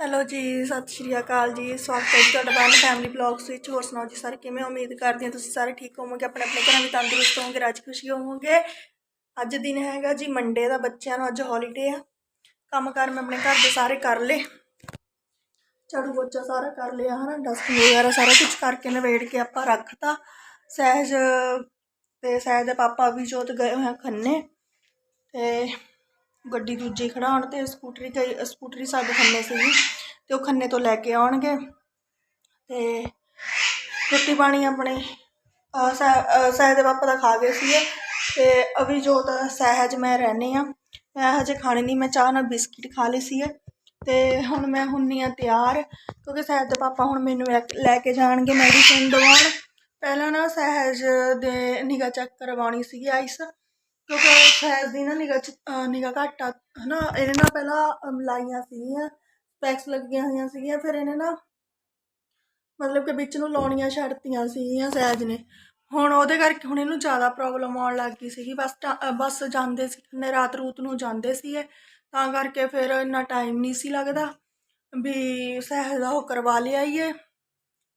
Hello ਜੀ, ਸਤਿ ਸ਼੍ਰੀ ਅਕਾਲ ਜੀ। ਸਵਾਗਤ ਹੈ ਜੀ ਤੁਹਾਡਾ ਬਾਨ ਫੈਮਿਲੀ ਬਲੌਗਸ ਵਿੱਚ। ਹੋਰ ਸੁਣਾਓ ਜੀ ਸਾਰੇ, ਕਿਵੇਂ ਉਮੀਦ ਕਰਦੀ ਹਾਂ ਤੁਸੀਂ ਸਾਰੇ ਠੀਕ ਹੋਵੋਗੇ, ਆਪਣੇ ਆਪਣੇ ਘਰਾਂ ਵਿੱਚ ਤੰਦਰੁਸਤ ਹੋਵੋਗੇ, ਰਾਜੀ ਖੁਸ਼ੀ ਹੋਵੋਗੇ। ਅੱਜ ਦਿਨ ਹੈਗਾ ਜੀ ਮੰਡੇ ਦਾ, ਬੱਚਿਆਂ ਨੂੰ ਅੱਜ ਹੌਲੀਡੇ ਆ। ਕੰਮ ਕਾਰ ਮੈਂ ਆਪਣੇ ਘਰ ਦੇ ਸਾਰੇ ਕਰ ਲਏ। ਝਾੜੂ ਪੋਚਾ ਸਾਰਾ ਕਰ ਲਿਆ, ਹਨਾ ਡਸਟਿੰਗ ਵਗੈਰਾ ਸਾਰਾ ਕੁਝ ਕਰਕੇ ਨਵੇੜ ਕੇ ਆਪਾਂ ਰੱਖਤਾ। ਸਹਿਜ ਤੇ ਸਹਿਜ ਦੇ ਪਾਪਾ ਵੀ ਜੋਤ ਗਏ ਹੋਏ ਖੰਨੇ ਤੇ ਗੱਡੀ ਦੂਜੀ ਖੜਾਉਣ ਤੇ ਸਕੂਟਰੀ ਕਈ ਸਕੂਟਰੀ ਸਾਡੇ ਖੰਨੇ ਸੀਗੀ ਤੇ ਉਹ ਖੰਨੇ ਤੋਂ ਲੈ ਕੇ ਆਉਣਗੇ ਤੇ ਰੋਟੀ ਪਾਣੀ ਆਪਣੇ ਸਹਿ- ਸਹਿਜ ਦੇ ਪਾਪਾ ਦਾ ਖਾ ਗਏ ਸੀਗੇ ਤੇ ਤਾਂ ਸਹਿਜ ਮੈਂ ਰਹਿੰਦੀ ਆ ਮੈਂ ਹਜੇ ਖਾਣੇ ਨਹੀਂ, ਮੈਂ ਚਾਹ ਨਾਲ ਬਿਸਕਿਟ ਖਾ ਲਈ ਸੀਗੇ ਤੇ ਹੁਣ ਮੈਂ ਹੁੰਨੀ ਆ ਤਿਆਰ ਕਿਉਂਕਿ ਸਹਿਜ ਦੇ ਪਾਪਾ ਹੁਣ ਮੈਨੂੰ ਲੈ- ਲੈ ਕੇ ਜਾਣਗੇ ਮੈਡੀਸਿਨ ਦਵਾਉਣ। ਪਹਿਲਾਂ ਨਾ ਸਹਿਜ ਦੇ ਨਿਗਾ ਚੈੱਕ ਕਰਵਾਉਣੀ ਸੀਗੀ ਆਈਸ ਕਿਉਂਕਿ ਸਹਿਜ ਦੀ ਨਾ ਨਿਗਾਹ ਨਿਗਾਹ ਨਿਗਾ ਘੱਟ ਆ ਹਨਾ ਇਹਨੇ ਨਾ ਪਹਿਲਾਂ ਅਮ, ਲਾਈਆਂ ਸੀਗੀਆਂ ਸਪੈਕਸ ਲੱਗੀਆਂ ਹੋਈਆਂ ਸੀਗੀਆਂ ਫਿਰ ਇਹਨੇ ਨਾ ਮਤਲਬ ਕਿ ਵਿੱਚ ਨੂੰ ਲਾਉਣੀਆਂ ਛੱਡਤੀਆਂ ਸੀਗੀਆਂ ਸਹਿਜ ਨੇ। ਹੁਣ ਉਹਦੇ ਕਰਕੇ ਹੁਣ ਇਹਨੂੰ ਜ਼ਿਆਦਾ ਪ੍ਰੋਬਲਮ ਆਉਣ ਲੱਗ ਗਈ ਸੀਗੀ ਬਸ ਟਾ- ਅ, ਬਸ ਜਾਂਦੇ ਸੀ ਨੇ ਰਾਤ ਰੂਤ ਨੂੰ ਜਾਂਦੇ ਸੀਗੇ ਤਾਂ ਕਰਕੇ ਫਿਰ ਇੰਨਾ ਟਾਈਮ ਨਹੀਂ ਸੀ ਲੱਗਦਾ ਵੀ ਸਹਿਜ ਦਾ ਉਹ ਕਰਵਾ ਲਿਆਈਏ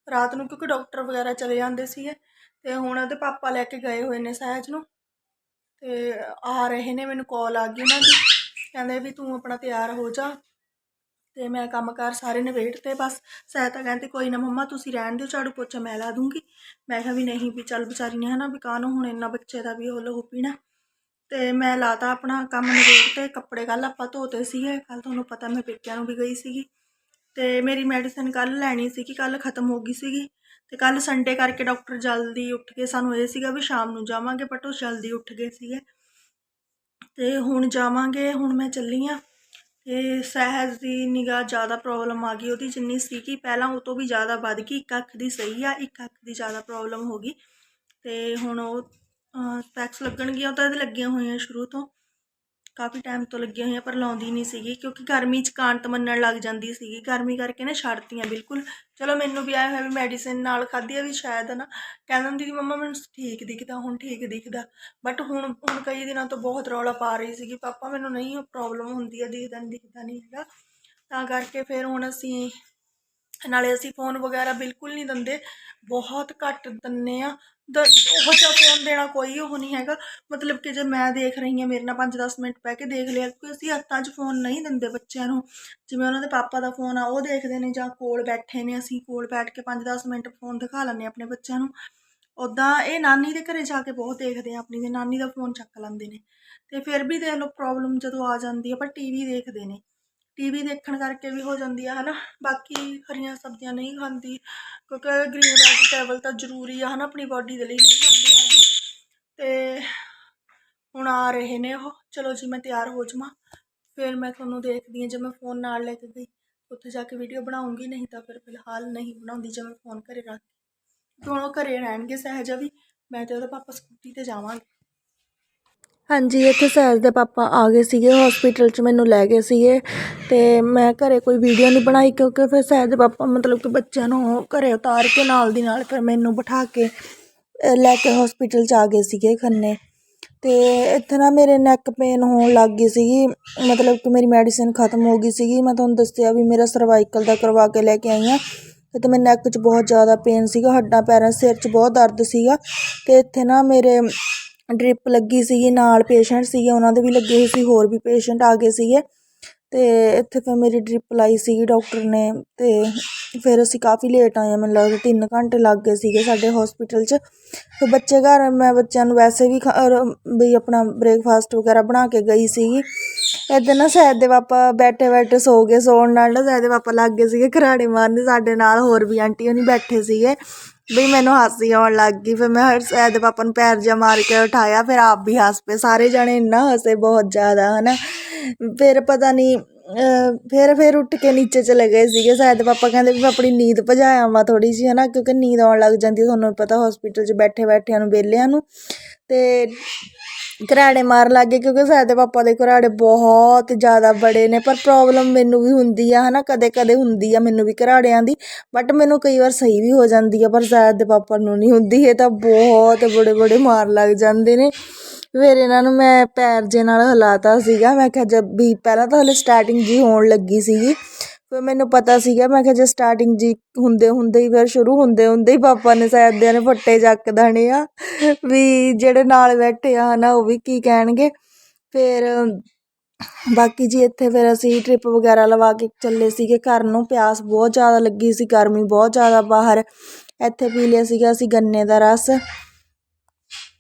ਰਾਤ ਨੂੰ ਕਿਉਂਕਿ ਡਾਕਟਰ ਵਗੈਰਾ ਚਲੇ ਜਾਂਦੇ ਸੀਗੇ ਤੇ ਹੁਣ ਉਹਦੇ ਪਾਪਾ ਲੈ ਕੇ ਗਏ ਹੋਏ ਨੇ ਸਹਿਜ ਨੂੰ। ਤੇ ਆ ਰਹੇ ਨੇ, ਮੈਨੂੰ ਕਾਲ ਆ ਗਈ ਉਹਨਾਂ ਦੀ। ਕਹਿੰਦੇ ਵੀ ਤੂੰ ਆਪਣਾ ਤਿਆਰ ਹੋ ਜਾ ਤੇ ਮੈਂ ਕੰਮਕਾਰ ਸਾਰੇ ਨਿਬੇੜ ਤੇ ਬਸ। ਸਹਿਤਾ ਕਹਿੰਦੀ ਕੋਈ ਨਾ ਮੰਮਾ, ਤੁਸੀਂ ਰਹਿਣ ਦਿਓ, ਝਾੜੂ ਪੋਚਾ ਮੈਂ ਲਾ ਦੂੰਗੀ। ਮੈਂ ਕਿਹਾ ਵੀ ਨਹੀਂ ਵੀ ਚੱਲ ਵਿਚਾਰੀ ਨੇ ਹਨਾ, ਵੀ ਕਾਹਨੂੰ ਹੁਣ ਇੰਨਾ ਬੱਚੇ ਦਾ ਵੀ ਉਹ ਲਹੂ ਪੀਣਾ। ਤੇ ਮੈਂ ਲਾਤਾ ਆਪਣਾ ਕੰਮ ਨਿਬੇੜ ਤੇ, ਕੱਪੜੇ ਕੱਲ ਆਪਾਂ ਧੋਤੇ ਸੀਗੇ ਕੱਲ ਤੁਹਾਨੂੰ ਪਤਾ ਮੈਂ ਪੇਕਿਆਂ ਨੂੰ ਵੀ ਗਈ ਸੀਗੀ। ਤੇ ਮੇਰੀ ਮੈਡੀਸਨ ਕੱਲ ਲੈਣੀ ਸੀਗੀ ਕੱਲ ਖਤਮ ਹੋ ਗਈ ਸੀਗੀ। ਤੇ ਕੱਲ ਸੰਡੇ ਕਰਕੇ ਡਾਕਟਰ ਜਲਦੀ ਉੱਠ ਕੇ ਸਾਨੂੰ ਇਹ ਸੀਗਾ ਵੀ ਸ਼ਾਮ ਨੂੰ ਜਾਵਾਂਗੇ ਬਟ ਉਹ ਜਲਦੀ ਉੱਠ ਗਏ ਸੀਗੇ। ਤੇ ਹੁਣ ਜਾਵਾਂਗੇ, ਹੁਣ ਮੈਂ ਚੱਲੀ ਆ। ਤੇ ਸਹਿਜ ਦੀ ਨਿਗਾਹ ਜ਼ਿਆਦਾ ਪ੍ਰੋਬਲਮ ਆ ਗਈ, ਉਹਦੀ ਜਿੰਨੀ ਸੀ ਕਿ ਪਹਿਲਾਂ ਉਹ ਤੋਂ ਵੀ ਜ਼ਿਆਦਾ ਵੱਧ ਗਈ, ਇੱਕ ਅੱਖ ਦੀ ਸਹੀ ਆ, ਇੱਕ ਅੱਖ ਦੀ ਜ਼ਿਆਦਾ ਪ੍ਰੋਬਲਮ ਹੋ ਗਈ। ਤੇ ਹੁਣ ਉਹ ਸਪੈਕਸ ਲੱਗਣਗੀਆਂ, ਉਹ ਤਾਂ ਇਹਦੇ ਲੱਗੀਆਂ ਹੋਈਆਂ ਸ਼ੁਰੂ ਤੋਂ। ਕਾਫੀ ਟਾਈਮ ਤੋਂ ਲੱਗੀਆਂ ਹੋਈਆਂ ਪਰ ਲਾਉਂਦੀ ਨਹੀਂ ਸੀਗੀ ਕਿਉਂਕਿ ਗਰਮੀ 'ਚ ਕਾਂਤ ਮੰਨਣ ਲੱਗ ਜਾਂਦੀ ਸੀਗੀ। ਗਰਮੀ ਕਰਕੇ ਨਾ ਛੱਡਤੀਆਂ ਬਿਲਕੁਲ। ਚਲੋ ਮੈਨੂੰ ਵੀ ਆਇਆ ਹੋਇਆ ਵੀ ਮੈਡੀਸਿਨ ਨਾਲ ਖਾਧੀ ਆ ਵੀ ਸ਼ਾਇਦ ਨਾ ਕਹਿੰਦਾ ਹੁੰਦੀ ਕਿ ਮੰਮਾ, ਮੈਨੂੰ ਠੀਕ ਦਿਖਦਾ, ਹੁਣ ਠੀਕ ਦਿਖਦਾ। ਬਟ ਹੁਣ ਹੁਣ ਕਈ ਦਿਨਾਂ ਤੋਂ ਬਹੁਤ ਰੌਲਾ ਪਾ ਰਹੀ ਸੀਗੀ। ਪਾਪਾ, ਮੈਨੂੰ ਨਹੀਂ ਪ੍ਰੋਬਲਮ ਹੁੰਦੀ ਆ, ਦਿਖਦਾ ਨਹੀਂ ਦਿਖਦਾ ਨਹੀਂ ਹੈਗਾ। ਤਾਂ ਕਰਕੇ ਫਿਰ ਹੁਣ ਅਸੀਂ, ਨਾਲੇ ਅਸੀਂ ਫੋਨ ਵਗੈਰਾ ਬਿਲਕੁਲ ਨਹੀਂ ਦਿੰਦੇ। ਬਹੁਤ ਘੱਟ ਦਿੰਨੇ ਆ। ਉਹ ਜਿਹਾ ਫੋਨ ਦੇਣਾ ਕੋਈ ਉਹ ਨਹੀਂ ਹੈਗਾ। ਮਤਲਬ ਕਿ ਜੇ ਮੈਂ ਦੇਖ ਰਹੀ ਹਾਂ, ਮੇਰੇ ਨਾਲ 5-10 ਮਿੰਟ ਬਹਿ ਕੇ ਦੇਖ ਲਿਆ, ਕਿਉਂਕਿ ਅਸੀਂ ਹੱਥਾਂ 'ਚ ਫੋਨ ਨਹੀਂ ਦਿੰਦੇ ਬੱਚਿਆਂ ਨੂੰ। ਜਿਵੇਂ ਉਹਨਾਂ ਦੇ ਪਾਪਾ ਦਾ ਫੋਨ ਆ, ਉਹ ਦੇਖਦੇ ਨੇ ਜਾਂ ਕੋਲ ਬੈਠੇ ਨੇ, ਅਸੀਂ ਕੋਲ ਬੈਠ ਕੇ 5-10 ਮਿੰਟ ਫੋਨ ਦਿਖਾ ਲੈਂਦੇ ਹਾਂ ਆਪਣੇ ਬੱਚਿਆਂ ਨੂੰ। ਉੱਦਾਂ ਇਹ ਨਾਨੀ ਦੇ ਘਰੇ ਜਾ ਕੇ ਬਹੁਤ ਦੇਖਦੇ ਆ ਆਪਣੀ ਦੇ ਨਾਨੀ ਦਾ ਫੋਨ ਚੱਕ ਲੈਂਦੇ ਨੇ। ਤੇ ਫਿਰ ਵੀ ਦੇਖ ਲਓ ਪ੍ਰੋਬਲਮ ਜਦੋਂ ਆ ਜਾਂਦੀ ਹੈ ਪਰ ਟੀਵੀ ਦੇਖਦੇ ਨੇ। ਟੀਵੀ ਦੇਖਣ ਕਰਕੇ ਵੀ ਹੋ ਜਾਂਦੀ ਆ, ਹਨਾ? ਬਾਕੀ ਹਰੀਆਂ ਸਬਜ਼ੀਆਂ ਨਹੀਂ ਖਾਂਦੀ, ਕਿਉਂਕਿ ਗ੍ਰੀਨ ਵੈਜੀਟੇਬਲ ਤਾਂ ਜ਼ਰੂਰੀ ਆ, ਹਨਾ? ਆਪਣੀ ਬਾਡੀ ਦੇ ਲਈ ਨਹੀਂ ਖਾਂਦੀ ਹੈਗੀ। ਤੇ ਹੁਣ ਆ ਰਹੇ ਨੇ ਉਹ। ਚਲੋ ਜੀ, ਮੈਂ ਤਿਆਰ ਹੋ ਜਾਵਾਂ। ਫਿਰ ਮੈਂ ਤੁਹਾਨੂੰ ਦੇਖਦੀ ਹਾਂ, ਜੇ ਮੈਂ ਫੋਨ ਨਾਲ ਲੈ ਕੇ ਗਈ। ਉੱਥੇ ਜਾ ਕੇ ਵੀਡੀਓ ਬਣਾਉਂਗੀ, ਨਹੀਂ ਤਾਂ ਫਿਰ ਫਿਲਹਾਲ ਨਹੀਂ ਬਣਾਉਂਦੀ, ਜੇ ਮੈਂ ਫੋਨ ਘਰੇ ਰੱਖ ਕੇ। ਹੁਣ ਉਹ ਘਰੇ ਰਹਿਣਗੇ ਸਹਿਜਾ ਵੀ, ਮੈਂ ਤੇ ਉਹਦਾ ਪਾਪਾ ਸਕੂਟੀ ਤੇ ਜਾਵਾਂਗੇ। ਹਾਂਜੀ, ਇੱਥੇ ਸਹਿਜ ਦੇ ਪਾਪਾ ਆ ਗਏ ਸੀਗੇ ਹੋਸਪਿਟਲ 'ਚ ਮੈਨੂੰ ਲੈ ਗਏ ਸੀਗੇ ਅਤੇ ਮੈਂ ਘਰ ਕੋਈ ਵੀਡੀਓ ਨਹੀਂ ਬਣਾਈ ਕਿਉਂਕਿ ਫਿਰ ਸਹਿਜ ਦੇ ਪਾਪਾ ਮਤਲਬ ਕਿ ਬੱਚਿਆਂ ਨੂੰ ਘਰ ਉਤਾਰ ਕੇ ਨਾਲ ਦੀ ਨਾਲ ਫਿਰ ਮੈਨੂੰ ਬਿਠਾ ਕੇ ਲੈ ਕੇ ਹਸਪੀਟਲ 'ਚ ਆ ਗਏ ਸੀਗੇ ਖੰਨੇ। ਅਤੇ ਇੱਥੇ ਨਾ ਮੇਰੇ ਨੈਕ ਪੇਨ ਹੋਣ ਲੱਗ ਗਈ ਸੀਗੀ, ਮਤਲਬ ਕਿ ਮੇਰੀ ਮੈਡੀਸਿਨ ਖਤਮ ਹੋ ਗਈ ਸੀਗੀ। ਮੈਂ ਤੁਹਾਨੂੰ ਦੱਸਿਆ ਵੀ ਮੇਰਾ ਸਰਵਾਈਕਲ ਦਾ ਕਰਵਾ ਕੇ ਲੈ ਕੇ ਆਈ ਹਾਂ। ਤੇ ਮੇਰੇ ਨੈਕ 'ਚ ਬਹੁਤ ਜ਼ਿਆਦਾ ਪੇਨ ਸੀਗਾ, ਹੱਡਾਂ, ਪੈਰਾਂ, ਸਿਰ 'ਚ ਬਹੁਤ ਦਰਦ ਸੀਗਾ। ਅਤੇ ਇੱਥੇ ਨਾ ਮੇਰੇ ਡ੍ਰਿਪ ਲੱਗੀ ਸੀਗੀ ਨਾਲ ਪੇਸ਼ੈਂਟ ਸੀਗੇ ਉਹਨਾਂ ਦੇ ਵੀ ਲੱਗੇ ਹੋਏ ਸੀ ਹੋਰ ਵੀ ਪੇਸ਼ੈਂਟ ਆ ਗਏ ਸੀਗੇ। ਅਤੇ ਇੱਥੇ ਫਿਰ ਮੇਰੀ ਡ੍ਰਿਪ ਲਾਈ ਸੀਗੀ ਡਾਕਟਰ ਨੇ ਅਤੇ ਫਿਰ ਅਸੀਂ ਕਾਫੀ ਲੇਟ ਆਏ ਹਾਂ, ਮੈਨੂੰ ਲੱਗਦਾ 3 ਘੰਟੇ ਲੱਗ ਗਏ ਸੀਗੇ ਸਾਡੇ ਹਸਪੀਟਲ 'ਚ। ਫਿਰ ਬੱਚੇ ਘਰ ਮੈਂ ਬੱਚਿਆਂ ਨੂੰ ਵੈਸੇ ਵੀ ਖਾ- ਵੀ ਆਪਣਾ ਬ੍ਰੇਕਫਾਸਟ ਵਗੈਰਾ ਬਣਾ ਕੇ ਗਈ ਸੀਗੀ। ਇੱਦਾਂ ਨਾ ਸੈਦ ਦੇ ਪਾਪਾ ਬੈਠੇ ਬੈਠੇ ਸੋ ਗਏ ਸੌਣ ਨਾਲ ਨਾ ਸੈਦ ਦੇ ਪਾਪਾ ਲੱਗ ਗਏ ਸੀਗੇ ਖਰਾੜੇ ਮਾਰਨ ਸਾਡੇ ਨਾਲ ਹੋਰ ਵੀ ਆਂਟੀ ਹੋਣੀ ਬੈਠੇ ਸੀਗੇ। ਬਈ ਮੈਨੂੰ ਹਾਸੀ ਆਉਣ ਲੱਗ ਗਈ, ਫਿਰ ਮੈਂ ਹਰ ਦੇ ਪਾਪਾ ਨੂੰ ਪੈਰ ਜਿਹਾ ਮਾਰ ਕੇ ਉਠਾਇਆ, ਫਿਰ ਆਪ ਵੀ ਹੱਸ ਪਏ, ਸਾਰੇ ਜਣੇ ਇੰਨਾ ਹੱਸੇ ਬਹੁਤ ਜ਼ਿਆਦਾ, ਹਨਾ। ਫਿਰ ਪਤਾ ਨਹੀਂ ਫਿਰ ਫਿਰ ਉੱਠ ਕੇ ਨੀਚੇ ਚਲੇ ਗਏ ਸੀਗੇ, ਸ਼ਾਇਦ ਪਾਪਾ ਕਹਿੰਦੇ ਵੀ ਮੈਂ ਆਪਣੀ ਨੀਂਦ ਭਜਾਇਆ ਵਾ ਥੋੜੀ ਜਿਹੀ, ਹਨਾ, ਕਿਉਂਕਿ ਨੀਂਦ ਆਉਣ ਲੱਗ ਜਾਂਦੀ ਤੁਹਾਨੂੰ ਪਤਾ ਹਸਪੀਟਲ 'ਚ ਬੈਠੇ ਬੈਠਿਆਂ ਨੂੰ, ਵਿਹਲਿਆਂ ਨੂੰ। ਤੇ ਘਰਾੜੇ ਮਾਰ ਗਏ ਕਿਉਂਕਿ ਸ਼ਾਇਦ ਦੇ ਪਾਪਾ ਦੇ ਘਰਾੜੇ ਬਹੁਤ ਜ਼ਿਆਦਾ ਬੜੇ ਨੇ, ਪਰ ਪ੍ਰੋਬਲਮ ਮੈਨੂੰ ਵੀ ਹੁੰਦੀ ਆ, ਹਨਾ, ਕਦੇ ਕਦੇ ਹੁੰਦੀ ਆ ਮੈਨੂੰ ਵੀ ਘਰਾੜਿਆਂ ਦੀ ਬਟ ਮੈਨੂੰ ਕਈ ਵਾਰ ਸਹੀ ਵੀ ਹੋ ਜਾਂਦੀ ਆ, ਪਰ ਸ਼ਾਇਦ ਦੇ ਪਾਪਾ ਨੂੰ ਨਹੀਂ ਹੁੰਦੀ, ਇਹ ਤਾਂ ਬਹੁਤ ਬੜੇ ਬੜੇ ਮਾਰ ਲੱਗ ਜਾਂਦੇ ਨੇ। ਫਿਰ ਇਹਨਾਂ ਨੂੰ ਮੈਂ ਪੈਰ ਜੇ ਨਾਲ ਹਿਲਾਤਾ ਸੀਗਾ, ਮੈਂ ਕਿਹਾ ਜਦ ਵੀ ਪਹਿਲਾਂ ਤਾਂ ਹਲੇ ਸਟਾਰਟਿੰਗ ਜੀ ਹੋਣ ਲੱਗੀ ਸੀਗੀ। ਫਿਰ ਮੈਨੂੰ ਪਤਾ ਸੀਗਾ, ਮੈਂ ਕਿਹਾ ਜੇ ਸਟਾਰਟਿੰਗ ਜੀ ਹੁੰਦੇ ਹੁੰਦੇ ਹੀ ਫਿਰ ਸ਼ੁਰੂ ਹੁੰਦੇ ਹੁੰਦੇ ਹੀ ਪਾਪਾ ਨੇ ਸਾਇਦਿਆਂ ਨੇ ਫੱਟੇ ਚੱਕ ਦੇਣੇ ਆ। ਵੀ ਜਿਹੜੇ ਨਾਲ ਬੈਠੇ ਆ ਹਨਾ, ਉਹ ਵੀ ਕੀ ਕਹਿਣਗੇ। ਫਿਰ ਬਾਕੀ ਜੀ ਇੱਥੇ ਫਿਰ ਅਸੀਂ ਟ੍ਰਿਪ ਵਗੈਰਾ ਲਵਾ ਕੇ ਚੱਲੇ ਸੀਗੇ ਘਰ ਨੂੰ। ਪਿਆਸ ਬਹੁਤ ਜ਼ਿਆਦਾ ਲੱਗੀ ਸੀ, ਗਰਮੀ ਬਹੁਤ ਜ਼ਿਆਦਾ ਬਾਹਰ। ਇੱਥੇ ਪੀ ਲਿਆ ਸੀਗਾ ਅਸੀਂ ਗੰਨੇ ਦਾ ਰਸ।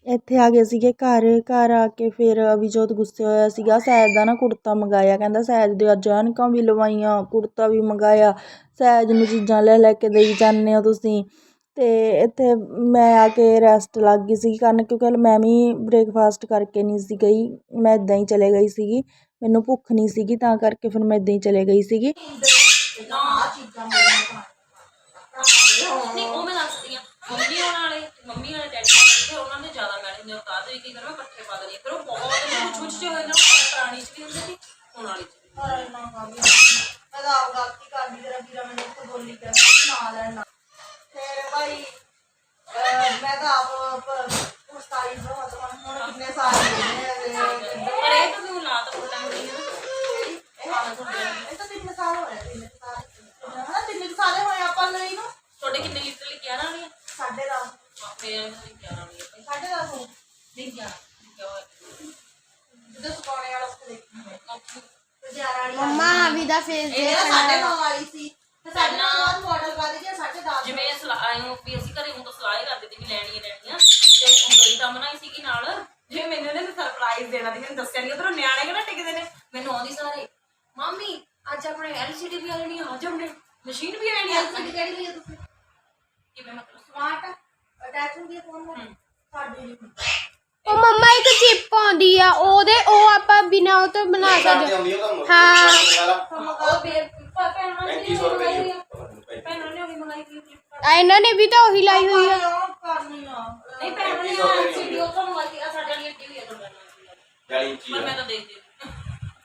ਇੱਥੇ ਆ ਗਏ ਸੀਗੇ ਘਰ ਘਰ ਆ ਕੇ ਫਿਰ ਅਭਿਜੋਤ ਗੁੱਸੇ ਹੋਇਆ ਸੀਗਾ, ਸਹਿਜ ਦਾ ਨਾ ਕੁੜਤਾ ਮੰਗਾਇਆ, ਕਹਿੰਦਾ ਸਹਿਜ ਦੇ ਅੱਜ ਐਨਕਾਂ ਵੀ ਲਵਾਈਆਂ, ਕੁੜਤਾ ਵੀ ਮੰਗਾਇਆ, ਸਹਿਜ ਨੂੰ ਚੀਜ਼ਾਂ ਲੈ ਲੈ ਕੇ ਦੇਈ ਜਾਂਦੇ ਹੋ ਤੁਸੀਂ। ਅਤੇ ਇੱਥੇ ਮੈਂ ਆ ਕੇ ਰੈਸਟ ਲੱਗ ਗਈ ਸੀ ਕਰਨ, ਕਿਉਂਕਿ ਮੈਂ ਵੀ ਬ੍ਰੇਕਫਾਸਟ ਕਰਕੇ ਨਹੀਂ ਸੀ ਗਈ, ਮੈਂ ਇੱਦਾਂ ਹੀ ਚਲੇ ਗਈ ਸੀਗੀ, ਮੈਨੂੰ ਭੁੱਖ ਨਹੀਂ ਸੀਗੀ, ਤਾਂ ਕਰਕੇ ਫਿਰ ਮੈਂ ਇੱਦਾਂ ਹੀ ਚਲੇ ਗਈ ਸੀਗੀ। ਨਹੀਂ, ਉਹ ਮੈਂ ਦੱਸਦੀ ਆ ਮੰਮੀ ਹੋਣ ਵਾਲੇ, ਮੰਮੀ ਵਾਲੇ ਵਾਲੇ ਉਹਨਾਂ ਨੇ ਜ਼ਿਆਦਾ ਮੈਨੇ ਨੇ ਉਤਾਰ ਦੇ ਕੀ ਕਰਨਾ ਇਕੱਠੇ ਪਾ ਦੇਣੀ ਫਿਰ ਉਹ ਬਹੁਤ ਕੁਝ ਕੁਝ ਜਿਹੇ ਹੋਏ ਨਾ ਉਹ ਪੁਰਾਣੀ ਚ ਵੀ ਹੁੰਦੇ ਸੀ ਹੁਣ ਵਾਲੀ ਚ ਵੀ ਮੈਂ ਤਾਂ ਆਪ ਗਲਤੀ ਕਰਦੀ ਤੇਰਾ ਵੀਰਾ ਮੈਨੂੰ ਉੱਥੇ ਬੋਲੀ ਕਹਿੰਦਾ ਕਿ ਨਾ ਲੈਣਾ ਫਿਰ ਭਾਈ ਅਹ ਮੈਂ ਤਾਂ ਆਪ ਉਸਤਾਈ ਬਹੁਤ ਹੁਣ ਕਿੰਨੇ ਸਾਲ ਹੋ ਗਏ ਨੇ ਪਰ ਇਹ ਤਾਂ ਤੁਹਾਨੂੰ ਲਾ ਤਾਂ ਪਤਾ ਨਹੀਂ ਹੈ ਨਾ ਇਹ ਤਾਂ ਤਿੰਨ ਸਾਲ ਹੋਏ ਤਿੰਨ ਸਾਲ ਹਨਾ ਤਿੰਨ ਕੁ ਸਾਲੇ ਹੋਏ ਆਪਾਂ ਨੂੰ ਇਹਨੂੰ ਤੁਹਾਡੇ ਕਿੰਨੇ ਲੀਟਰ ਲਈ 11 ਨਹੀਂ ਸਾਢੇ ਦਸ ਮੇਰੇ ਲਈ 11 ਨਹੀਂ ਹੈ ਸਾਢੇ ਦਸ ਹੋ ਨਹੀਂ 11 ਕਿਉਂ ਹੈ ਜਦੋਂ ਸੁਕਾਉਣੇ ਵਾਲਾ ਉਸ ਦੇਖੀ ਮੈਂ ਓਕੇ ਤੇ ਗਿਆਰਾਂ ਵਾਲੀ ਮੰਮਾ ਅਭੀ ਦਾ ਫੇਸ ਇਹ ਦੇਖ ਸਾਢੇ ਨੌ ਵਾਲੀ ਸੀ ਤੇ ਸਾਢੇ ਨੌ ਬਾਅਦ ਮਾਡਲ ਕਰ ਦਿੱਤੀ ਸਾਢੇ ਦਸ ਨੂੰ ਵੀ ਅਸੀਂ ਘਰੇ ਹੁਣ ਤਾਂ ਸਲਾਹ ਹੀ ਕਰਦੇ ਸੀ ਵੀ ਲੈਣੀ ਹੈ ਲੈਣੀ ਆ। ਤੇ ਗਈ ਤਾਂ ਬਣਾਈ ਸੀਗੀ ਨਾਲ। ਜੇ ਮੈਨੂੰ ਨੇ ਸਰਪ੍ਰਾਈਜ਼ ਦੇਣਾ ਸੀ ਮੈਨੂੰ ਦੱਸਿਆ ਨਹੀਂ ਉਧਰੋਂ ਨਿਆਣੇ ਕਿਹੜਾ ਟਿਕਦੇ ਨੇ? ਮੈਨੂੰ ਆਉਂਦੀ ਸਾਰੇ ਮਾਮੀ ਅੱਜ ਆਪਣੇ ਐਲਸੀਡੀ ਵੀ ਲੈਣੀ ਆ ਅੱਜ ਆਪਣੇ ਮਸ਼ੀਨ ਵੀ ਲੈਣੀ ਆ ਸਾਡੀ ਕਿਹੜੀ ਲਈ ਤੁਸੀਂ? ਕਿਵੇਂ ਮਤਲਬ ਸਮਾਰਟ ਅਟੈਚ ਹੁੰਦੀ ਹੈ। ਫੋਨ ਨਾਲ ਸਾਡੀ ਨਹੀਂ ਉਹ ਮੰਮਾ ਇੱਕ ਚਿਪ ਆਉਂਦੀ ਆ ਉਹਦੇ ਉਹ ਆਪਾਂ ਬਿਨਾ ਉਹ ਤੋਂ ਬਣਾ ਸਕਦੇ ਹਾਂ। ਉਹ ਬੇ ਭੈਣਾਂ ਨੇ ਵੀ ਮੰਗਾਈ ਆ ਇਹਨਾਂ ਨੇ ਵੀ ਤਾਂ ਉਹੀ ਲਾਈ ਹੋਈ ਆ। ਆ ਨਹੀਂ ਭੈਣਾਂ ਨੇ ਉਹ ਤੋਂ ਮੰਗਾਈ ਆ ਸਾਡੇ ਵਾਲੀ ਟੀਵੀ ਆ ਤੁਹਾਡੇ ਨਾਲ। ਪਰ ਮੈਂ ਤਾਂ ਦੇਖਦੀ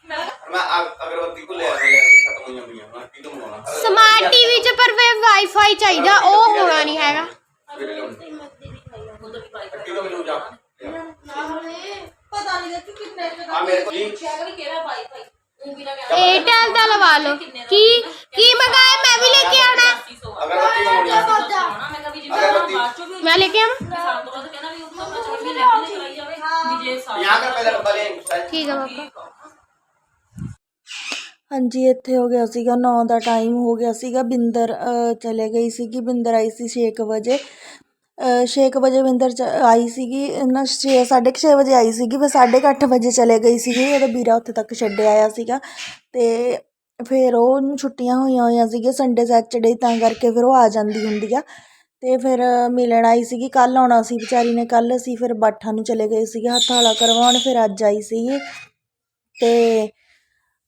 ਮੈਂ ਮੈਂ ਅਗ- ਅਗਰਬੱਤੀ ਕੋ ਲੈ ਮੈਂ ਕੀ ਤੋਂ ਮੰਗਵਾਉਣਾ ਸਮਾਰਟ ਟੀਵੀ 'ਚ ਪਰ ਵੇ ਵਾਈਫਾਈ ਚਾਹੀਦਾ ਉਹ ਹੋਣਾ ਨਹੀਂ ਹੈਗਾ। ਕੀ ਤੋਂ ਮੈਨੂੰ ਜਾ। ਪਤਾ ਨਹੀਂ ਕਿੰਨੇ ਕੁ ਆ ਮੇਰੇ ਕੋਲ ਜੀ। ਚੈੱਕ ਵੀ ਕਿਹੜਾ ਪਾਈ ਭਾਈ ਉਹ ਵੀ ਨਾ ਏਅਰਟੈਲ ਦਾ ਲਵਾ ਲਓ। ਕੀ ਕੀ ਮੰਗਾਇਆ? ਮੈਂ ਵੀ ਲੈ ਕੇ ਆਉਣਾ। ਅਗਰਬੱਤੀ ਆ ਮੈਂ ਲੈ ਕੇ ਆਵਾਂ? ਸਾਲ ਤੋਂ ਬਾਅਦ ਕਹਿੰਦਾ ਵੀ ਉੱਪਰ ਮੈਂ ਚੋਂ ਵੀ ਲੈ ਕੇ ਕਰਾਈ ਜਾਵੇ ਵੀ ਜੇ ਸਾਲ 50 ਰੁਪਏ ਦਾ ਡੱਬਾ ਲੈ ਠੀਕ ਆ ਆ। ਹਾਂਜੀ ਇੱਥੇ ਹੋ ਗਿਆ ਸੀਗਾ 9 ਦਾ ਟਾਈਮ ਹੋ ਗਿਆ ਸੀਗਾ। ਬਿੰਦਰ ਅ, ਚਲੇ ਗਈ ਸੀਗੀ। ਬਿੰਦਰ ਆਈ ਸੀ ਛੇ ਕੁ ਵਜੇ। ਅ, ਛੇ ਕੁ ਵਜੇ ਬਿੰਦਰ ਚ ਆਈ ਸੀਗੀ। ਨਾ ਛੇ ਸਾਢੇ ਕੁ ਛੇ ਵਜੇ ਆਈ ਸੀਗੀ ਫਿਰ ਸਾਢੇ ਕੁ ਅੱਠ ਵਜੇ ਚਲੇ ਗਈ ਸੀਗੀ। ਉਹਦਾ ਵੀਰਾ ਉੱਥੇ ਤੱਕ ਛੱਡ ਆਇਆ ਸੀਗਾ। ਤੇ ਫਿਰ ਉਹਨੂੰ ਛੁੱਟੀਆਂ ਹੋਈਆਂ ਹੋਈਆਂ ਸੀਗੀਆਂ ਸੰਡੇ ਸੈਚਰਡੇ ਤਾਂ ਕਰਕੇ ਫਿਰ ਉਹ ਆ ਜਾਂਦੀ ਹੁੰਦੀ ਆ। ਅਤੇ ਫਿਰ ਮਿਲਣ ਆਈ ਸੀਗੀ, ਕੱਲ੍ਹ ਆਉਣਾ ਸੀ ਵਿਚਾਰੀ ਨੇ, ਕੱਲ੍ਹ ਅਸੀਂ ਫਿਰ ਬਾਠਾਂ ਨੂੰ ਚਲੇ ਗਏ ਸੀਗੇ, ਹੱਥ ਵਾਲਾ ਕਰਵਾਉਣ, ਫਿਰ ਅੱਜ ਆਈ ਸੀਗੀ। ਅਤੇ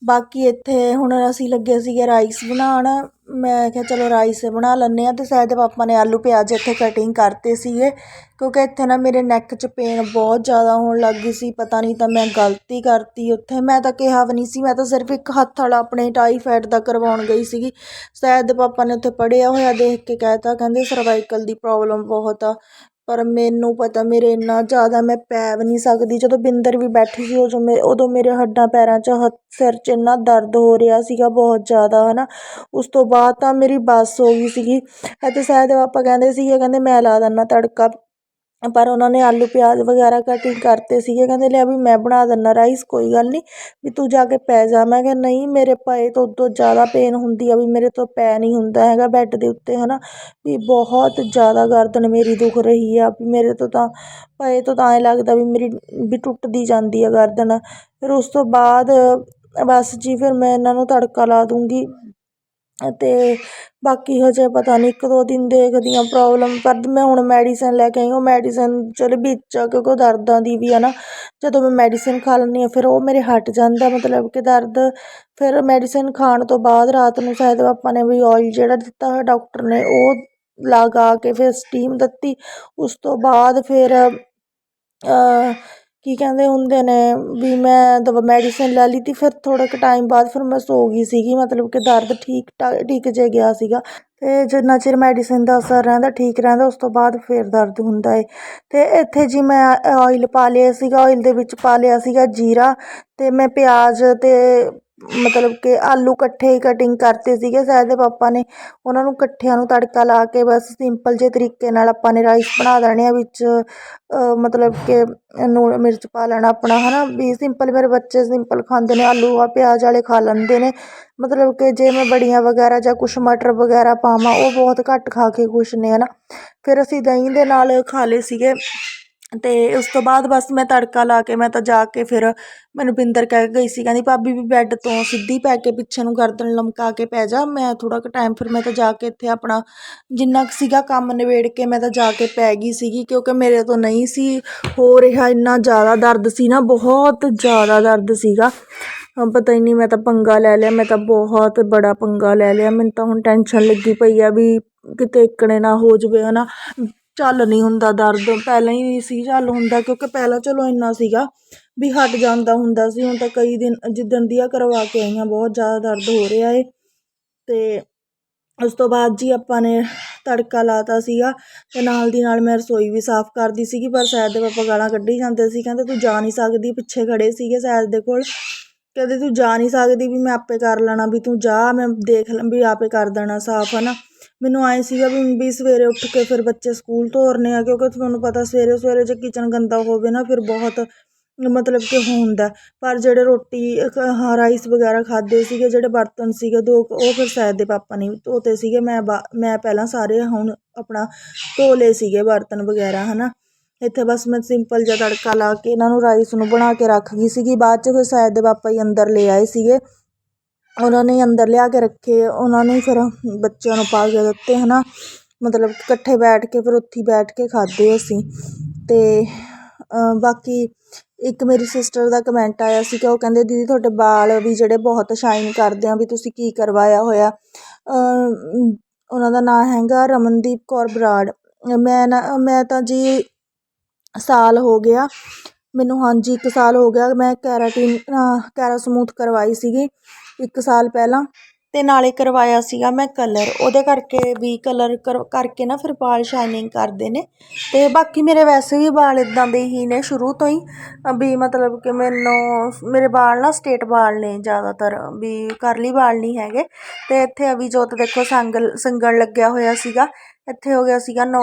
ਬਾਕੀ ਇੱਥੇ ਹੁਣ ਅਸੀਂ ਲੱਗੇ ਸੀਗੇ ਰਾਈਸ ਬਣਾਉਣ ਮੈਂ ਕਿਹਾ ਚਲੋ ਰਾਈਸ ਬਣਾ ਲੈਂਦੇ ਹਾਂ ਅਤੇ ਸ਼ਾਇਦ ਦੇ ਪਾਪਾ ਨੇ ਆਲੂ ਪਿਆਜ਼ ਇੱਥੇ ਕਟਿੰਗ ਕਰਤੇ ਸੀਗੇ, ਕਿਉਂਕਿ ਇੱਥੇ ਨਾ ਮੇਰੇ ਨੈਕ 'ਚ ਪੇਨ ਬਹੁਤ ਜ਼ਿਆਦਾ ਹੋਣ ਲੱਗ ਗਈ ਸੀ, ਪਤਾ ਨਹੀਂ ਤਾਂ ਮੈਂ ਗਲਤੀ ਕਰਤੀ ਉੱਥੇ। ਮੈਂ ਤਾਂ ਕਿਹਾ ਵੀ ਨਹੀਂ ਸੀ, ਮੈਂ ਤਾਂ ਸਿਰਫ ਇੱਕ ਹੱਥ ਵਾਲਾ ਆਪਣੇ ਟਾਈਫਾਈਡ ਦਾ ਕਰਵਾਉਣ ਗਈ ਸੀਗੀ। ਸ਼ਾਇਦ ਦੇ ਪਾਪਾ ਨੇ ਉੱਥੇ ਪੜ੍ਹਿਆ ਹੋਇਆ ਦੇਖ ਕੇ ਕਹਿਤਾ, ਕਹਿੰਦੇ ਸਰਵਾਈਕਲ ਦੀ ਪ੍ਰੋਬਲਮ ਬਹੁਤ ਆ। ਪਰ ਮੈਨੂੰ ਪਤਾ ਮੇਰੇ ਇੰਨਾ ਜ਼ਿਆਦਾ ਮੈਂ ਪੈ ਵੀ ਨਹੀਂ ਸਕਦੀ। ਜਦੋਂ ਬਿੰਦਰ ਵੀ ਬੈਠੀ ਸੀ, ਉਦੋਂ ਮੇ, ਉਦੋਂ ਮੇਰੇ ਹੱਡਾਂ ਪੈਰਾਂ 'ਚ ਹੱਥ, ਸਿਰ 'ਚ ਇੰਨਾ ਦਰਦ ਹੋ ਰਿਹਾ ਸੀਗਾ ਬਹੁਤ ਜ਼ਿਆਦਾ ਹੈ ਨਾ ਉਸ ਤੋਂ ਬਾਅਦ ਤਾਂ ਮੇਰੀ ਬੱਸ ਹੋ ਗਈ ਸੀਗੀ। ਅਤੇ ਸ਼ਾਇਦ ਪਾਪਾ ਕਹਿੰਦੇ ਸੀਗੇ, ਕਹਿੰਦੇ ਮੈਂ ਲਾ ਦਿੰਦਾ ਤੜਕਾ। ਪਰ ਉਹਨਾਂ ਨੇ ਆਲੂ ਪਿਆਜ਼ ਵਗੈਰਾ ਕਟਿੰਗ ਕਰਤੇ ਸੀਗੇ, ਕਹਿੰਦੇ ਲਿਆ ਵੀ ਮੈਂ ਬਣਾ ਦਿੰਦਾ ਰਾਈਸ ਕੋਈ ਗੱਲ ਨਹੀਂ ਵੀ ਤੂੰ ਜਾ ਕੇ ਪੈ ਜਾ। ਮੈਂ ਕਿਹਾ ਨਹੀਂ, ਮੇਰੇ ਪਏ ਤੋਂ ਉਦੋਂ ਜ਼ਿਆਦਾ ਪੇਨ ਹੁੰਦੀ ਆ ਵੀ ਮੇਰੇ ਤੋਂ ਪੈ ਨਹੀਂ ਹੁੰਦਾ ਹੈਗਾ ਬੈੱਡ ਦੇ ਉੱਤੇ ਹੈ ਨਾ ਵੀ ਬਹੁਤ ਜ਼ਿਆਦਾ ਗਰਦਨ ਮੇਰੀ ਦੁਖ ਰਹੀ ਆ, ਵੀ ਮੇਰੇ ਤੋਂ ਤਾਂ, ਪਏ ਤੋਂ ਤਾਂ ਐਂ ਲੱਗਦਾ ਵੀ ਮੇਰੀ, ਵੀ ਟੁੱਟਦੀ ਜਾਂਦੀ ਆ ਗਰਦਨ। ਫਿਰ ਉਸ ਤੋਂ ਬਾਅਦ ਬਸ ਜੀ, ਫਿਰ ਮੈਂ ਇਹਨਾਂ ਨੂੰ ਤੜਕਾ ਲਾ ਦੂੰਗੀ। ਅਤੇ ਬਾਕੀ ਹਜੇ ਪਤਾ ਨਹੀਂ ਇੱਕ ਦੋ ਦਿਨ ਦੇਖਦੀ ਹਾਂ ਪ੍ਰੋਬਲਮ ਪਰ ਮੈਂ ਹੁਣ ਮੈਡੀਸਨ ਲੈ ਕੇ ਆਈ, ਉਹ ਮੈਡੀਸਨ ਚਲੋ ਵਿੱਚ ਆ, ਕਿਉਂਕਿ ਉਹ ਦਰਦਾਂ ਦੀ ਵੀ ਹੈ ਨਾ। ਜਦੋਂ ਮੈਂ ਮੈਡੀਸਨ ਖਾ ਲੈਂਦੀ ਹਾਂ, ਫਿਰ ਉਹ ਮੇਰੇ ਹਟ ਜਾਂਦਾ, ਮਤਲਬ ਕਿ ਦਰਦ। ਫਿਰ ਮੈਡੀਸਨ ਖਾਣ ਤੋਂ ਬਾਅਦ ਰਾਤ ਨੂੰ ਸ਼ਾਇਦ ਆਪਾਂ ਨੇ ਵੀ ਆਇਲ ਜਿਹੜਾ ਦਿੱਤਾ ਹੋਇਆ ਡਾਕਟਰ ਨੇ, ਉਹ ਲਗਾ ਕੇ ਫਿਰ ਸਟੀਮ ਦਿੱਤੀ। ਉਸ ਤੋਂ ਬਾਅਦ ਫਿਰ ਕੀ ਕਹਿੰਦੇ ਹੁੰਦੇ ਨੇ ਵੀ ਮੈਂ ਦਵਾ ਮੈਡੀਸਨ ਲੈ ਲਈ ਤੀ, ਫਿਰ ਥੋੜ੍ਹੇ ਕੁ ਟਾਈਮ ਬਾਅਦ ਫਿਰ ਮੈਂ ਸੋ ਗਈ ਸੀਗੀ, ਮਤਲਬ ਕਿ ਦਰਦ ਠੀਕ ਠਾ ਠੀਕ ਜੇ ਗਿਆ ਸੀਗਾ। ਅਤੇ ਜਿੰਨਾ ਚਿਰ ਮੈਡੀਸਨ ਦਾ ਅਸਰ ਰਹਿੰਦਾ, ਠੀਕ ਰਹਿੰਦਾ, ਉਸ ਤੋਂ ਬਾਅਦ ਫਿਰ ਦਰਦ ਹੁੰਦਾ ਏ। ਅਤੇ ਇੱਥੇ ਜੀ ਮੈਂ ਆਇਲ ਪਾ ਲਿਆ ਸੀਗਾ ਆਇਲ ਦੇ ਵਿੱਚ ਪਾ ਲਿਆ ਸੀਗਾ ਜੀਰਾ ਅਤੇ ਮੈਂ ਪਿਆਜ਼ ਅਤੇ ਮਤਲਬ ਕਿ ਆਲੂ ਇਕੱਠੇ ਹੀ ਕਟਿੰਗ ਕਰਤੇ ਸੀਗੇ ਸਹਿਜ ਦੇ ਪਾਪਾ ਨੇ ਉਹਨਾਂ ਨੂੰ ਇਕੱਠਿਆਂ ਨੂੰ ਤੜਕਾ ਲਾ ਕੇ ਬਸ ਸਿੰਪਲ ਜਿਹੇ ਤਰੀਕੇ ਨਾਲ ਆਪਾਂ ਨੇ ਰਾਈਸ ਬਣਾ ਦੇਣੇ ਆ ਵਿੱਚ ਮਤਲਬ ਕਿ ਲੂਣ ਮਿਰਚ ਪਾ ਲੈਣਾ ਆਪਣਾ ਹੈ ਨਾ ਵੀ ਸਿੰਪਲ ਮੇਰੇ ਬੱਚੇ ਸਿੰਪਲ ਖਾਂਦੇ ਨੇ, ਆਲੂ ਆ, ਪਿਆਜ਼ ਵਾਲੇ ਖਾ ਲੈਂਦੇ ਨੇ। ਮਤਲਬ ਕਿ ਜੇ ਮੈਂ ਬੜੀਆਂ ਵਗੈਰਾ ਜਾਂ ਕੁਛ ਮਟਰ ਵਗੈਰਾ ਪਾਵਾਂ, ਉਹ ਬਹੁਤ ਘੱਟ ਖਾ ਕੇ ਖੁਸ਼ ਨੇ ਹੈ ਨਾ ਫਿਰ ਅਸੀਂ ਦਹੀਂ ਦੇ ਨਾਲ ਖਾ ਲਏ ਸੀਗੇ। ਅਤੇ ਉਸ ਤੋਂ ਬਾਅਦ ਬਸ ਮੈਂ ਤੜਕਾ ਲਾ ਕੇ, ਮੈਂ ਤਾਂ ਜਾ ਕੇ ਫਿਰ ਮੈਨੂੰ ਬਿੰਦਰ ਕਹਿ ਕੇ ਗਈ ਸੀ, ਕਹਿੰਦੀ ਭਾਬੀ ਵੀ ਬੈੱਡ ਤੋਂ ਸਿੱਧੀ ਪੈ ਕੇ ਪਿੱਛੇ ਨੂੰ ਗਰਦਨ ਲਮਕਾ ਕੇ ਪੈ ਜਾ, ਮੈਂ ਥੋੜ੍ਹਾ ਕੁ ਟਾਈਮ ਫਿਰ ਮੈਂ ਤਾਂ ਜਾ ਕੇ ਇੱਥੇ ਆਪਣਾ ਜਿੰਨਾ ਕੁ ਸੀਗਾ ਕੰਮ ਨਿਬੇੜ ਕੇ ਮੈਂ ਤਾਂ ਜਾ ਕੇ ਪੈ ਗਈ ਸੀਗੀ, ਕਿਉਂਕਿ ਮੇਰੇ ਤੋਂ ਨਹੀਂ ਸੀ ਹੋ ਰਿਹਾ ਇੰਨਾ ਜ਼ਿਆਦਾ ਦਰਦ ਸੀ ਨਾ, ਬਹੁਤ ਜ਼ਿਆਦਾ ਦਰਦ ਸੀਗਾ। ਪਤਾ ਹੀ ਨਹੀਂ, ਮੈਂ ਤਾਂ ਪੰਗਾ ਲੈ ਲਿਆ, ਮੈਂ ਤਾਂ ਬਹੁਤ ਬੜਾ ਪੰਗਾ ਲੈ ਲਿਆ, ਮੈਨੂੰ ਤਾਂ ਹੁਣ ਟੈਨਸ਼ਨ ਲੱਗੀ ਪਈ ਆ ਵੀ ਕਿਤੇ ਇੱਕਣੇ ਨਾ ਹੋ ਜਾਵੇ ਹੈ ਨਾ ਝੱਲ ਨਹੀਂ ਹੁੰਦਾ ਦਰਦ। ਪਹਿਲਾਂ ਹੀ ਨਹੀਂ ਸੀ ਝੱਲ ਹੁੰਦਾ ਕਿਉਂਕਿ ਪਹਿਲਾਂ ਚਲੋ ਇੰਨਾ ਸੀਗਾ ਵੀ ਹਟ ਜਾਂਦਾ ਹੁੰਦਾ ਸੀ। ਹੁਣ ਤਾਂ ਕਈ ਦਿਨ, ਜਿੱਦਣ ਦੀ ਆ ਕਰਵਾ ਕੇ ਆਈ ਹਾਂ ਬਹੁਤ ਜ਼ਿਆਦਾ ਦਰਦ ਹੋ ਰਿਹਾ ਏ। ਅਤੇ ਉਸ ਤੋਂ ਬਾਅਦ ਜੀ ਆਪਾਂ ਨੇ ਤੜਕਾ ਲਾਤਾ ਸੀਗਾ ਅਤੇ ਨਾਲ ਦੀ ਨਾਲ ਮੈਂ ਰਸੋਈ ਵੀ ਸਾਫ਼ ਕਰਦੀ ਸੀਗੀ, ਪਰ ਸ਼ਾਇਦ ਦੇ ਪਾਪਾ ਗਾਲਾਂ ਕੱਢੀ ਜਾਂਦੇ ਸੀ, ਕਹਿੰਦੇ ਤੂੰ ਜਾ ਨਹੀਂ ਸਕਦੀ, ਪਿੱਛੇ ਖੜੇ ਸੀਗੇ ਸ਼ਾਇਦ ਦੇ ਕੋਲ। ਕਹਿੰਦੇ ਤੂੰ ਜਾ ਨਹੀਂ ਸਕਦੀ ਵੀ ਮੈਂ ਆਪੇ ਕਰ ਲੈਣਾ, ਵੀ ਤੂੰ ਜਾ, ਮੈਂ ਦੇਖ ਲਾਂ, ਵੀ ਆਪੇ ਕਰ ਦੇਣਾ ਸਾਫ਼ ਹੈ ਨਾ ਮੈਨੂੰ ਆਏ ਸੀਗਾ ਵੀ ਵੀ ਸਵੇਰੇ ਉੱਠ ਕੇ ਫਿਰ ਬੱਚੇ ਸਕੂਲ ਤੋਰਨੇ ਆ, ਕਿਉਂਕਿ ਤੁਹਾਨੂੰ ਪਤਾ ਸਵੇਰੇ ਸਵੇਰੇ ਜੇ ਕਿਚਨ ਗੰਦਾ ਹੋਵੇ ਨਾ, ਫਿਰ ਬਹੁਤ ਮਤਲਬ ਕਿ ਹੁੰਦਾ। ਪਰ ਜਿਹੜੇ ਰੋਟੀ ਹਾਂ ਰਾਈਸ ਵਗੈਰਾ ਖਾਦੇ ਸੀਗੇ, ਜਿਹੜੇ ਬਰਤਨ ਸੀਗੇ, ਦੋ ਉਹ ਫਿਰ ਸ਼ਾਇਦ ਦੇ ਪਾਪਾ ਨੇ ਧੋਤੇ ਸੀਗੇ। ਮੈਂ ਬਾ, ਮੈਂ ਪਹਿਲਾਂ ਸਾਰੇ ਹੁਣ ਆਪਣਾ ਧੋ ਲਏ ਸੀਗੇ ਬਰਤਨ ਵਗੈਰਾ ਹੈ ਨਾ ਇੱਥੇ ਬਸ ਮੈਂ ਸਿੰਪਲ ਜਿਹਾ ਤੜਕਾ ਲਾ ਕੇ ਇਹਨਾਂ ਨੂੰ ਰਾਈਸ ਨੂੰ ਬਣਾ ਕੇ ਰੱਖ ਗਈ ਸੀਗੀ। ਬਾਅਦ 'ਚ ਫਿਰ ਸ਼ਾਇਦ ਦੇ ਪਾਪਾ ਹੀ ਅੰਦਰ ਲੈ ਆਏ ਸੀਗੇ। ਉਹਨਾਂ ਨੇ ਅੰਦਰ ਲਿਆ ਕੇ ਰੱਖੇ, ਉਹਨਾਂ ਨੇ ਫਿਰ ਬੱਚਿਆਂ ਨੂੰ ਪਾ ਕੇ ਦਿੱਤੇ ਹੈ ਨਾ ਮਤਲਬ ਇਕੱਠੇ ਬੈਠ ਕੇ ਫਿਰ ਉੱਥੇ ਬੈਠ ਕੇ ਖਾਧੇ ਅਸੀਂ। ਅਤੇ ਬਾਕੀ ਇੱਕ ਮੇਰੀ ਸਿਸਟਰ ਦਾ ਕਮੈਂਟ ਆਇਆ ਸੀ ਕਿ ਉਹ ਕਹਿੰਦੇ, ਦੀਦੀ, ਤੁਹਾਡੇ ਵਾਲ ਵੀ ਜਿਹੜੇ ਬਹੁਤ ਸ਼ਾਈਨ ਕਰਦੇ ਆ, ਵੀ ਤੁਸੀਂ ਕੀ ਕਰਵਾਇਆ ਹੋਇਆ? ਉਹਨਾਂ ਦਾ ਨਾਂ ਹੈਗਾ ਰਮਨਦੀਪ ਕੌਰ ਬਰਾੜ। ਮੈਂ ਨਾ, ਮੈਂ ਤਾਂ ਜੀ ਸਾਲ ਹੋ ਗਿਆ, ਮੈਨੂੰ ਹਾਂਜੀ ਇੱਕ ਸਾਲ ਹੋ ਗਿਆ, ਮੈਂ ਕੈਰਾਟਿਨ ਕੈਰਾ ਸਮੂਥ ਕਰਵਾਈ ਸੀਗੀ। ਇੱਕ ਸਾਲ ਪਹਿਲਾਂ ਅਤੇ ਨਾਲੇ ਕਰਵਾਇਆ ਸੀਗਾ ਮੈਂ ਕਲਰ ਉਹਦੇ ਕਰਕੇ ਵੀ ਕਲਰ ਕਰ, ਕਰਕੇ ਨਾ ਫਿਰ ਵਾਲ ਸ਼ਾਈਨਿੰਗ ਕਰਦੇ ਨੇ। ਅਤੇ ਬਾਕੀ ਮੇਰੇ ਵੈਸੇ ਵੀ ਵਾਲ ਇੱਦਾਂ ਦੇ ਹੀ ਨੇ ਸ਼ੁਰੂ ਤੋਂ ਹੀ। ਵੀ ਮਤਲਬ ਕਿ ਮੈਨੂੰ, ਮੇਰੇ ਵਾਲ ਨਾ ਸਟੇਟ ਵਾਲ ਨੇ ਜ਼ਿਆਦਾਤਰ। ਵੀ ਕਰਲੀ ਵਾਲ ਨਹੀਂ ਹੈਗੇ। ਅਤੇ ਇੱਥੇ ਅਭਿਜੋਤ ਦੇਖੋ ਸੰਗਲ ਸੰਗਣ ਲੱਗਿਆ ਹੋਇਆ ਸੀਗਾ। ਇੱਥੇ ਹੋ ਗਿਆ ਸੀਗਾ ਨੌ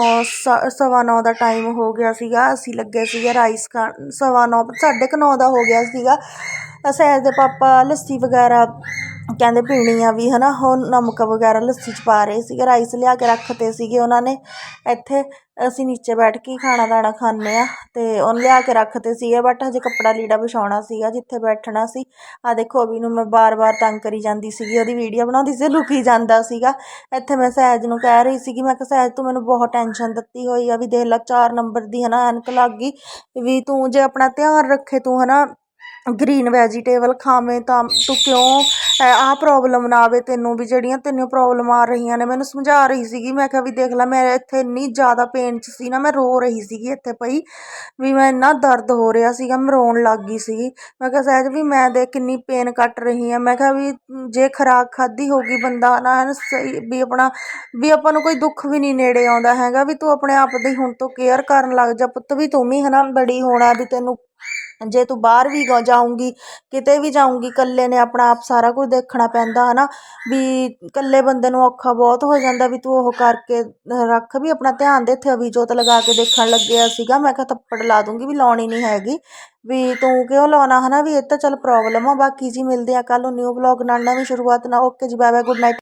ਸਵਾ ਨੌ ਦਾ ਟਾਈਮ ਹੋ ਗਿਆ ਸੀਗਾ। ਅਸੀਂ ਲੱਗੇ ਸੀਗੇ ਰਾਈਸ ਖਾਣ। ਸਵਾ ਨੌ, ਸਾਢੇ ਕੁ ਨੌ ਦਾ ਹੋ ਗਿਆ ਸੀਗਾ। ਸਹਿਜ ਦੇ ਪਾਪਾ ਲੱਸੀ ਵਗੈਰਾ ਕਹਿੰਦੇ ਪੀਣੀ ਆ ਵੀ ਹੈ ਨਾ ਉਹ ਨਮਕ ਵਗੈਰਾ ਲੱਸੀ 'ਚ ਪਾ ਰਹੇ ਸੀਗੇ, ਰਾਈਸ ਲਿਆ ਕੇ ਰੱਖਤੇ ਸੀਗੇ ਉਹਨਾਂ ਨੇ। ਇੱਥੇ ਅਸੀਂ ਨੀਚੇ ਬੈਠ ਕੇ ਖਾਣਾ ਦਾਣਾ ਖਾਂਦੇ ਆ ਅਤੇ ਉਹਨੂੰ ਲਿਆ ਕੇ ਰੱਖਤੇ ਸੀਗੇ ਬਟ ਹਜੇ ਕੱਪੜਾ ਲੀੜਾ ਵਿਛਾਉਣਾ ਸੀਗਾ, ਜਿੱਥੇ ਬੈਠਣਾ ਸੀ। ਆ ਦੇਖੋ, ਅਭੀ ਨੂੰ ਮੈਂ ਬਾਰ-ਬਾਰ ਤੰਗ ਕਰੀ ਜਾਂਦੀ ਸੀਗੀ, ਉਹਦੀ ਵੀਡੀਓ ਬਣਾਉਂਦੀ ਸੀ, ਲੁਕੀ ਜਾਂਦਾ ਸੀਗਾ। ਇੱਥੇ ਮੈਂ ਸਹਿਜ ਨੂੰ ਕਹਿ ਰਹੀ ਸੀਗੀ, ਮੈਂ ਕਿਹਾ, ਸਹਿਜ ਤੂੰ ਮੈਨੂੰ ਬਹੁਤ ਟੈਨਸ਼ਨ ਦਿੱਤੀ ਹੋਈ ਆ, ਵੀ ਦੇਖ ਲਾ, ਚਾਰ ਨੰਬਰ ਦੀ ਹੈ ਨਾ ਐਨਕ ਲੱਗ ਗਈ, ਵੀ ਤੂੰ ਜੇ ਆਪਣਾ ਧਿਆਨ ਰੱਖੇ ਤੂੰ ਹੈ ਨਾ ਗ੍ਰੀਨ ਵੈਜੀਟੇਬਲ ਖਾਵੇਂ ਤਾਂ ਤੂੰ ਕਿਉਂ ਆਹ ਪ੍ਰੋਬਲਮ ਨਾ ਆਵੇ ਤੈਨੂੰ ਵੀ, ਜਿਹੜੀਆਂ ਤੈਨੂੰ ਪ੍ਰੋਬਲਮ ਆ ਰਹੀਆਂ ਨੇ। ਮੈਨੂੰ ਸਮਝਾ ਰਹੀ ਸੀਗੀ, ਮੈਂ ਕਿਹਾ ਵੀ ਦੇਖ ਲੈ ਮੈਂ ਇੱਥੇ ਇੰਨੀ ਜ਼ਿਆਦਾ ਪੇਨ 'ਚ ਸੀ ਨਾ, ਮੈਂ ਰੋ ਰਹੀ ਸੀਗੀ ਇੱਥੇ ਪਈ, ਵੀ ਮੈਂ ਇੰਨਾ ਦਰਦ ਹੋ ਰਿਹਾ ਸੀਗਾ, ਮੈਂ ਰੋਣ ਲੱਗ ਗਈ ਸੀਗੀ। ਮੈਂ ਕਿਹਾ, ਸਹਿਜ ਵੀ ਮੈਂ ਦੇ ਕਿੰਨੀ ਪੇਨ ਕੱਟ ਰਹੀ ਹਾਂ। ਮੈਂ ਕਿਹਾ ਵੀ ਜੇ ਖੁਰਾਕ ਖਾਧੀ ਹੋਗੀ ਬੰਦਾ ਨਾ ਐਨ ਸਹੀ, ਵੀ ਆਪਣਾ, ਵੀ ਆਪਾਂ ਨੂੰ ਕੋਈ ਦੁੱਖ ਵੀ ਨਹੀਂ ਨੇੜੇ ਆਉਂਦਾ ਹੈਗਾ, ਵੀ ਤੂੰ ਆਪਣੇ ਆਪ ਦੀ ਹੁਣ ਤੋਂ ਕੇਅਰ ਕਰਨ ਲੱਗ ਜਾ। ਪੁੱਤ ਵੀ ਤੂੰ ਵੀ ਹੈ ਨਾ ਬੜੀ ਹੋਣਾ ਵੀ ਤੈਨੂੰ ਜੇ ਤੂੰ ਬਾਹਰ ਵੀ ਗ ਜਾਊਂਗੀ, ਕਿਤੇ ਵੀ ਜਾਊਂਗੀ, ਇਕੱਲੇ ਨੇ ਆਪਣਾ ਆਪ ਸਾਰਾ ਕੁਝ ਦੇਖਣਾ ਪੈਂਦਾ ਹੈ ਨਾ ਵੀ ਇਕੱਲੇ ਬੰਦੇ ਨੂੰ ਔਖਾ ਬਹੁਤ ਹੋ ਜਾਂਦਾ ਵੀ ਤੂੰ ਉਹ ਕਰਕੇ ਰੱਖ, ਵੀ ਆਪਣਾ ਧਿਆਨ ਦੇ ਇੱਥੇ ਅਭਿਜੋਤ ਲਗਾ ਕੇ ਦੇਖਣ ਲੱਗਿਆ ਸੀਗਾ। ਮੈਂ ਕਿਹਾ ਥੱਪੜ ਲਾ ਦੂੰਗੀ ਵੀ ਲਾਉਣੀ ਨਹੀਂ ਹੈਗੀ। ਵੀ ਤੂੰ ਕਿਉਂ ਲਾਉਣਾ ਹੈ ਨਾ ਵੀ ਇਹ ਤਾਂ ਚੱਲ ਪ੍ਰੋਬਲਮ ਆ। ਬਾਕੀ ਜੀ ਮਿਲਦੇ ਆ ਕੱਲ੍ਹ ਨੂੰ ਨਿਊ ਵਲੌਗ ਨਾਲ, ਨਵੀਂ ਸ਼ੁਰੂਆਤ ਨਾਲ। ਓਕੇ ਜੀ ਬਾਏ ਬਾਏ ਗੁੱਡ ਨਾਈਟ